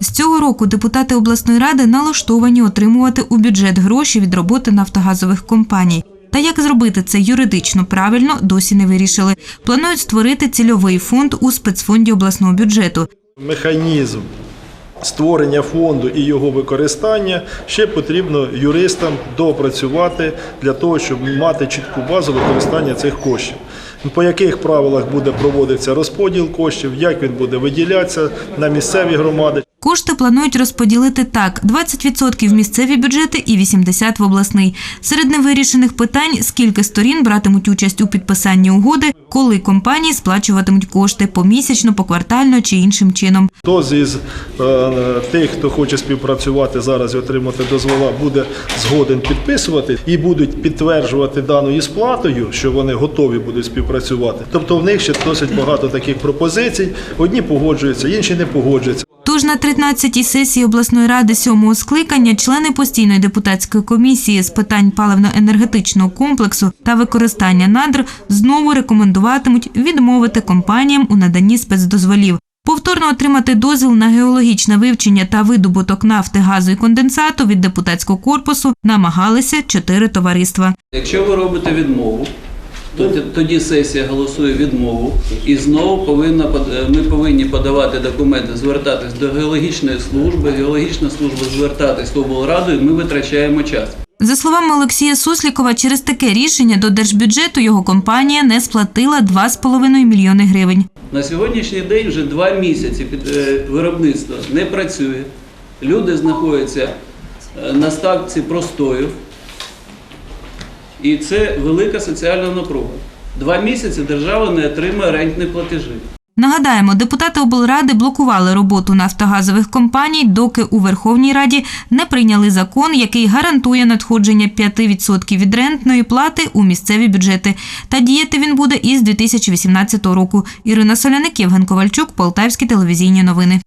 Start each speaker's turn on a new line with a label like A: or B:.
A: З цього року депутати обласної ради налаштовані отримувати у бюджет гроші від роботи нафтогазових компаній. Та як зробити це юридично правильно, досі не вирішили. Планують створити цільовий фонд у спецфонді обласного бюджету.
B: Механізм створення фонду і його використання ще потрібно юристам доопрацювати для того, щоб мати чітку базу використання цих коштів. По яких правилах буде проводитися розподіл коштів, як він буде виділятися на місцеві громади.
A: Кошти планують розподілити так: 20% в місцеві бюджети і 80% в обласний. Серед невирішених питань, скільки сторін братимуть участь у підписанні угоди, коли компанії сплачуватимуть кошти помісячно, поквартально чи іншим чином.
B: Хто зі е, тих, хто хоче співпрацювати зараз і отримати дозвола, буде згоден підписувати і будуть підтверджувати даною сплатою, що вони готові будуть співпрацювати. Тобто в них ще досить багато таких пропозицій. Одні погоджуються, інші не погоджуються.
A: Тож на 13-й сесії обласної ради сьомого скликання члени постійної депутатської комісії з питань паливно-енергетичного комплексу та використання надр знову рекомендуватимуть відмовити компаніям у наданні спецдозволів. Повторно отримати дозвіл на геологічне вивчення та видобуток нафти, газу і конденсату від депутатського корпусу намагалися чотири товариства.
C: Якщо ви робите відмову, тоді сесія голосує відмову, і знову повинна е, ми повинні подавати документи, звертатись до геологічної служби, геологічна служба звертатись в облраду, і ми витрачаємо час.
A: За словами Олексія Суслікова, через таке рішення до держбюджету його компанія не сплатила 2,5 мільйони гривень.
C: На сьогоднішній день вже два місяці під е, виробництво не працює. Люди знаходяться е, на ставці простою. І це велика соціальна напруга. Два місяці держава не отримує рентні платежі.
A: Нагадаємо, депутати облради блокували роботу нафтогазових компаній, доки у Верховній Раді не прийняли закон, який гарантує надходження 5% від рентної плати у місцеві бюджети. Та діяти він буде із 2018 року. Ірина Соляник, Євген Ковальчук, Полтавські телевізійні новини.